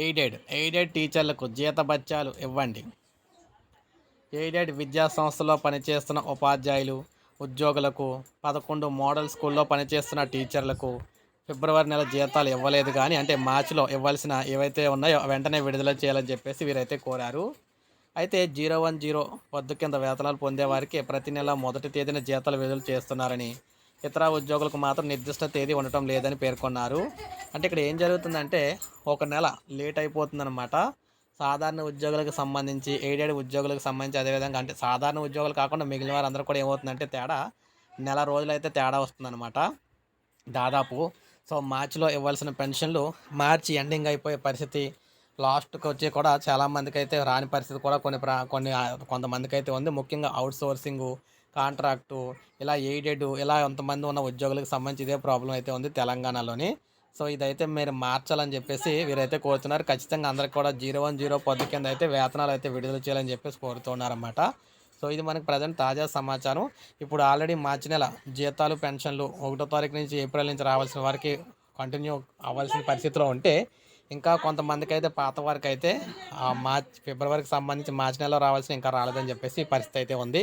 Aided aided టీచర్లకు జీతభత్యాలు ఇవ్వండి. ఎయిడెడ్ విద్యా సంస్థలో పనిచేస్తున్న ఉపాధ్యాయులు ఉద్యోగులకు పదకొండు మోడల్ స్కూల్లో పనిచేస్తున్న టీచర్లకు ఫిబ్రవరి నెల జీతాలు ఇవ్వలేదు కానీ అంటే మార్చిలో ఇవ్వాల్సిన ఏవైతే ఉన్నాయో వెంటనే విడుదల చేయాలని చెప్పేసి వీరైతే కోరారు. అయితే జీరో వన్ జీరో పొద్దు కింద వేతనాలు పొందేవారికి ప్రతి నెల మొదటి తేదీన జీతాలు విడుదల చేస్తున్నారని ఇతర ఉద్యోగులకు మాత్రం నిర్దిష్ట తేదీ ఉండటం లేదని పేర్కొన్నారు. అంటే ఇక్కడ ఏం జరుగుతుందంటే ఒక నెల లేట్ అయిపోతుందన్నమాట. సాధారణ ఉద్యోగులకు సంబంధించి ఎయిడెడ్ ఉద్యోగులకు సంబంధించి అదేవిధంగా అంటే సాధారణ ఉద్యోగులు కాకుండా మిగిలిన వారందరూ కూడా ఏమవుతుందంటే తేడా నెల రోజులైతే తేడా వస్తుందన్నమాట. దాదాపు సో మార్చిలో ఇవ్వాల్సిన పెన్షన్లు మార్చి ఎండింగ్ అయిపోయే పరిస్థితి లాస్ట్కి వచ్చి కూడా చాలామందికి అయితే రాని పరిస్థితి కూడా కొన్ని ప్రా కొన్ని కొంతమందికి అయితే ఉంది. ముఖ్యంగా అవుట్ సోర్సింగు కాంట్రాక్టు ఇలా ఎయిడెడ్ ఇలా ఎంతమంది ఉన్న ఉద్యోగులకు సంబంధించి ఇదే ప్రాబ్లం అయితే ఉంది తెలంగాణలోని. సో ఇదైతే మీరు మార్చాలని చెప్పేసి వీరైతే కోరుతున్నారు. ఖచ్చితంగా అందరికి కూడా జీరో వన్ జీరో పది కింద అయితే వేతనాలు అయితే విడుదల చేయాలని చెప్పేసి కోరుతున్నారన్నమాట. సో ఇది మనకి ప్రజెంట్ తాజా సమాచారం. ఇప్పుడు ఆల్రెడీ మార్చి నెల జీతాలు పెన్షన్లు ఒకటో తారీఖు నుంచి ఏప్రిల్ నుంచి రావాల్సిన వారికి కంటిన్యూ అవ్వాల్సిన పరిస్థితిలో ఉంటే ఇంకా కొంతమందికి అయితే పాత వారికి అయితే మార్చ్ ఫిబ్రవరికి సంబంధించి మార్చి నెలలో రావాల్సిన ఇంకా రాలేదని చెప్పేసి పరిస్థితి అయితే ఉంది.